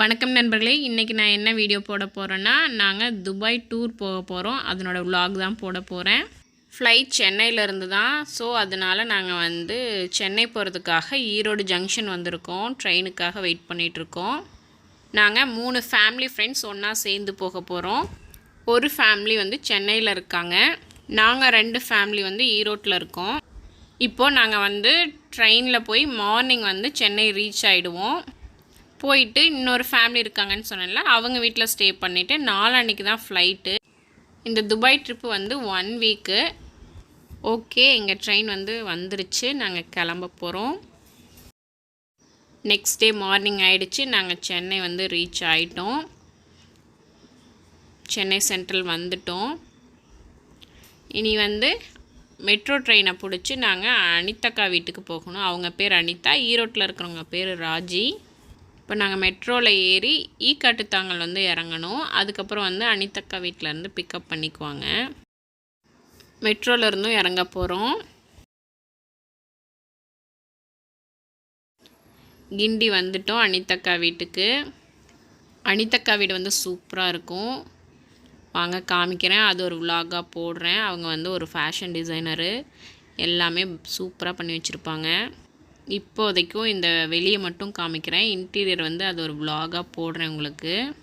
வணக்கம் நண்பர்களே இன்றைக்கி நான் என்ன வீடியோ போட போகிறேன்னா நாங்கள் துபாய் டூர் போக போகிறோம் அதனோட vlog தான் போட போகிறேன் ஃப்ளைட் சென்னையிலேருந்து தான். ஸோ அதனால் நாங்கள் வந்து சென்னை போகிறதுக்காக ஈரோடு ஜங்ஷன் வந்திருக்கோம். ட்ரெயினுக்காக வெயிட் பண்ணிகிட்ருக்கோம் நாங்கள் மூணு ஃபேமிலி ஃப்ரெண்ட்ஸ் ஒன்றா சேர்ந்து போக போகிறோம் ஒரு ஃபேமிலி வந்து சென்னையில் இருக்காங்க. நாங்கள் ரெண்டு ஃபேமிலி வந்து ஈரோட்டில் இருக்கோம். இப்போது நாங்கள் வந்து ட்ரெயினில் போய் மார்னிங் வந்து சென்னை ரீச் ஆகிடுவோம் போயிட்டு இன்னொரு ஃபேமிலி இருக்காங்கன்னு சொன்னேன்ல அவங்க வீட்டில் ஸ்டே பண்ணிவிட்டு நாளான்னைக்கு தான் ஃப்ளைட்டு இந்த துபாய் ட்ரிப்பு வந்து ஒன் வீக்கு ஓகே எங்கள் ட்ரெயின் வந்து வந்துருச்சு. நாங்கள் கிளம்ப போகிறோம் நெக்ஸ்ட் டே மார்னிங் ஆகிடுச்சு நாங்கள் சென்னை வந்து ரீச் ஆகிட்டோம் சென்னை சென்ட்ரல் வந்துட்டோம். இனி வந்து மெட்ரோ ட்ரெயினை பிடிச்சி நாங்கள் அனிதக்கா வீட்டுக்கு போகணும். அவங்க பேர் அனிதா ஈரோட்டில் இருக்கிறவங்க பேர் ராஜி. இப்போ நாங்கள் மெட்ரோவில் ஏறி ஈ காட்டுத்தாங்கல் வந்து இறங்கணும். அதுக்கப்புறம் வந்து அனிதக்கா வீட்டிலேருந்து பிக்கப் பண்ணிக்குவாங்க. மெட்ரோவில் இருந்தும் இறங்க போகிறோம் கிண்டி வந்துட்டோம் அனிதக்கா வீட்டுக்கு. அனிதக்கா வீடு வந்து சூப்பராக இருக்கும். வாங்க காமிக்கிறேன். அது ஒரு விலாகாக போடுறேன். அவங்க வந்து ஒரு ஃபேஷன் டிசைனரு எல்லாமே சூப்பராக பண்ணி வச்சுருப்பாங்க. இப்போதைக்கும் இந்த வெளியே மட்டும் காமிக்கிறேன். இன்டீரியர் வந்து அது ஒரு விலாகாக போடுறேன் உங்களுக்கு.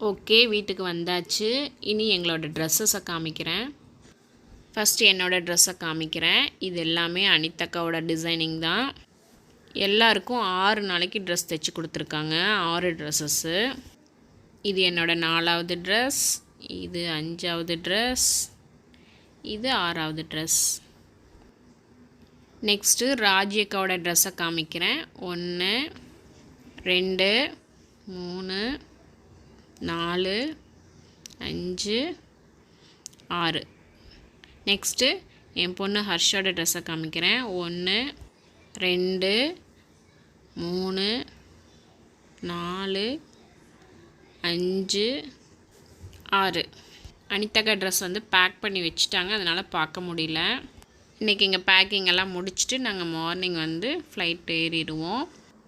ஓகே வீட்டுக்கு வந்தாச்சு. இனி எங்களோட ட்ரெஸ்ஸஸை காமிக்கிறேன். ஃபஸ்ட்டு என்னோடய ட்ரெஸ்ஸை காமிக்கிறேன். இது எல்லாமே அனிதக்காவோட டிசைனிங் தான். எல்லாருக்கும் ஆறு நாளைக்கு ட்ரெஸ் தைச்சி கொடுத்துருக்காங்க. ஆறு ட்ரெஸ்ஸஸ்ஸு இது என்னோடய நாலாவது ட்ரெஸ் இது அஞ்சாவது ட்ரெஸ் இது ஆறாவது ட்ரெஸ் நெக்ஸ்ட்டு ராஜியக்காவோட ட்ரெஸ்ஸை காமிக்கிறேன். ஒன்று ரெண்டு மூணு நாலு அஞ்சு ஆறு. நெக்ஸ்ட்டு என் பொண்ணு ஹர்ஷோட ட்ரெஸ்ஸை காமிக்கிறேன். ஒன்று ரெண்டு மூணு நாலு அஞ்சு ஆறு. அனிதக்கா ட்ரெஸ் வந்து பேக் பண்ணி வச்சுட்டாங்க. அதனால் பார்க்க முடியல. இன்றைக்கி இங்கே பேக்கிங் எல்லாம் முடிச்சுட்டு நாங்கள் மார்னிங் வந்து ஃப்ளைட் ஏறிடுவோம்.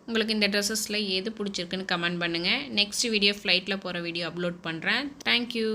உங்களுக்கு இந்த ட்ரெஸ்ஸஸில் எது பிடிச்சிருக்குன்னு கமெண்ட் பண்ணுங்கள் நெக்ஸ்ட் வீடியோ ஃப்ளைட்டில் போகிற வீடியோ அப்லோட் பண்ணுறேன் தேங்க்யூ